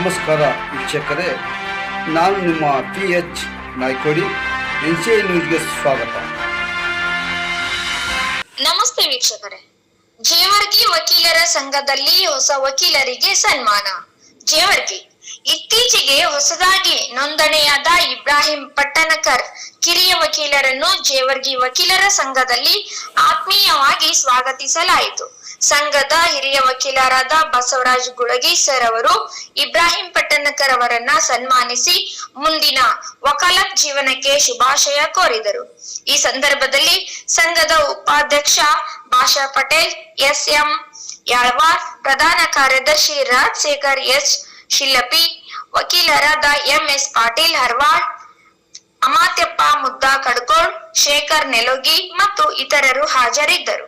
ನಮಸ್ಕಾರ ವೀಕ್ಷಕರೇ, ನಾನು ನಿಮ್ಮ P H Naikodi, N C I ನ್ಯೂಸ್ಗೆ ಸ್ವಾಗತ. ನಮಸ್ತೆ ವೀಕ್ಷಕರೇ. ಜೇವರ್ಗಿ ವಕೀಲರ ಸಂಘದಲ್ಲಿ ಹೊಸ ವಕೀಲರಿಗೆ ಸನ್ಮಾನ. ಜೇವರ್ಗಿ ಇತ್ತೀಚೆಗೆ ಹೊಸದಾಗಿ ನೋಂದಣಿಯಾದ ಇಬ್ರಾಹಿಂ ಪಟ್ಟಣಕರ್, ಕಿರಿಯ ವಕೀಲರನ್ನು ಜೇವರ್ಗಿ ವಕೀಲರ ಸಂಘದಲ್ಲಿ ಆತ್ಮೀಯವಾಗಿ ಸ್ವಾಗತಿಸಲಾಯಿತು. ಸಂಘದ ಹಿರಿಯ ವಕೀಲರಾದ ಬಸವರಾಜ್ ಗುಳಗಿ ಸರ್ ಅವರು ಇಬ್ರಾಹಿಂ ಪಟ್ಟಣಕರ್ ಅವರನ್ನ ಸನ್ಮಾನಿಸಿ ಮುಂದಿನ ವಕಾಲತ್ ಜೀವನಕ್ಕೆ ಶುಭಾಶಯ ಕೋರಿದರು. ಈ ಸಂದರ್ಭದಲ್ಲಿ ಸಂಘದ ಉಪಾಧ್ಯಕ್ಷ ಭಾಷಾ ಪಟೇಲ್ ಎಸ್ ಎಂ ಯಾಳ್ವಾರ್, ಪ್ರಧಾನ ಕಾರ್ಯದರ್ಶಿ ರಾಜಶೇಖರ್ ಎಸ್ ಶಿಲ್ಲಪಿ ವಕೀಲರಾದ ಎಂಎಸ್ ಪಾಟೀಲ್ ಹರ್ವಾಳ್ ಅಮಾತ್ಯಪ್ಪ ಮುದ್ದಾ ಕಡ್ಕೋಳ್ ಶೇಖರ್ ನೆಲೋಗಿ ಮತ್ತು ಇತರರು ಹಾಜರಿದ್ದರು.